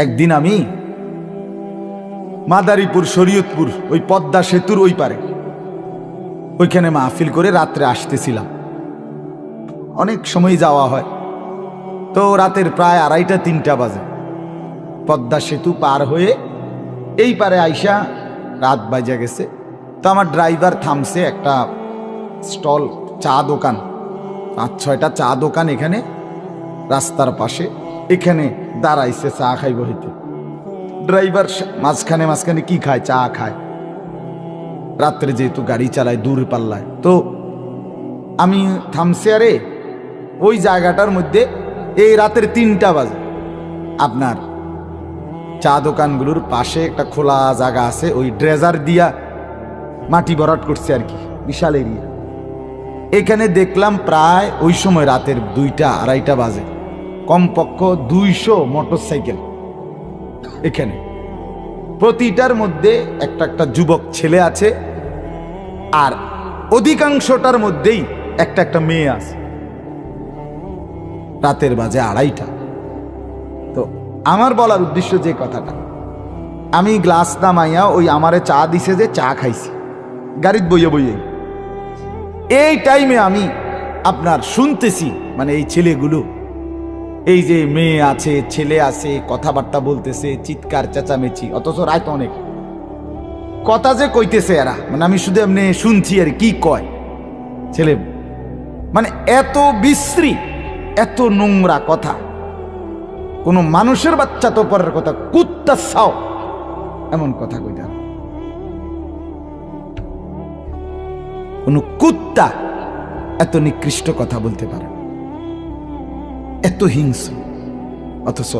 একদিন আমি মাদারীপুর, শরীয়তপুর, ওই পদ্মা সেতুর ওই পারে, ওইখানে মাহফিল করে রাত্রে আসতেছিলাম। অনেক সময় যাওয়া হয়। তো রাতের প্রায় আড়াইটা, তিনটা বাজে। পদ্মা সেতু পার হয়ে এই পারে আইসা রাত বাজা গেছে। তো আমার ড্রাইভার থামছে একটা স্টল, চা দোকান। পাঁচ, ছয়টা চা দোকান এখানে, রাস্তার পাশে। এখানে দাঁড়াইছে, চা খাইব হইতে ড্রাইভার মাঝখানে মাঝখানে কি খায়? চা খায়। রাত্রে যেহেতু গাড়ি চালায়, দূর পাল্লায়। তো আমি থামছি, আরে ওই জায়গাটার মধ্যে এই রাতের তিনটা বাজে। আপনার চা দোকানগুলোর পাশে একটা খোলা জায়গা আছে, ওই ড্রেজার দিয়া মাটি ভরাট করছে আর কি, বিশাল এরিয়া। এখানে দেখলাম প্রায় ওই সময় রাতের দুইটা, আড়াইটা বাজে। কমপক্ষ দুইশো মোটর সাইকেল এখানে প্রতিটার মধ্যে একটা একটা যুবক ছেলে আছে আর অধিকাংশটার মধ্যেই একটা একটা মেয়ে আছে। রাতের বাজে আড়াইটা। তো আমার বলার উদ্দেশ্য যে কথাটা, আমি গ্লাস নামাইয়া ওই আমারে চা দিছে যে চা খাইছি। গাড়িত বইয়ে বইয়ে। এই টাইমে আমি আপনার শুনতেছি মানে এই ছেলেগুলো এই যে মেয়ে আছে, ছেলে আছে, কথাবার্তা বলতেছে, চিৎকার, চেঁচামেচি, অথচ রাত অনেক। কথা যে কইতেছে এরা মানে আমি শুধু এমনি শুনছি আর কি কয়। ছেলে মানে এত বিশ্রী, এত নোংরা কথা। কোনো মানুষের বাচ্চা তো পরের কথা, কুত্তা সাও। এমন কথা কইটা কোন কুত্তা এত নিকৃষ্ট কথা বলতে পারে। এত হিংস্র। অথচ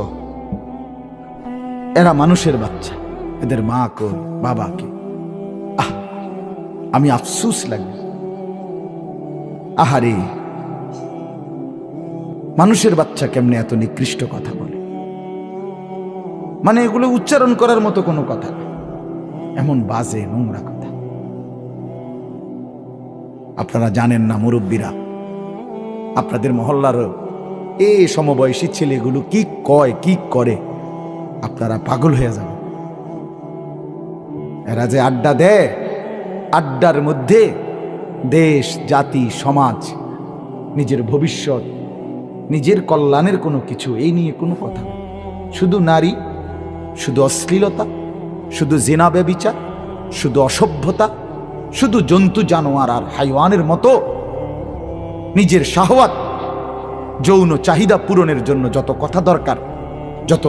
এরা মানুষের বাচ্চা। এদের মা কে? আহ, আমি আফসুস লাগে আহারে, মানুষের বাচ্চা কেমনে এত নিকৃষ্ট কথা বলে? মানে এগুলো উচ্চারণ করার মতো কোনো কথা না। এমন বাজে, নোংরা কথা। আপনারা জানেন না মুরব্বীরা, আপনাদের মহল্লার এই সমবয়সী ছেলেগুলো কি কয়, কি করে? আপনারা পাগল হয়ে যাবেন। এরা যে আড্ডা দেয়, আড্ডার মধ্যে দেশ, জাতি, সমাজ, নিজের ভবিষ্যৎ, নিজের কল্যাণের কোনো কিছু, এই নিয়ে কোনো কথা শুধু নারী, শুধু অশ্লীলতা, শুধু জেনা ব্যবিচার, শুধু অসভ্যতা, শুধু জন্তু, জানোয়ার আর হাইওয়ানের মতো নিজের শাহওয়াত যৌন চাহিদা পূরণের জন্য যত কথা দরকার যত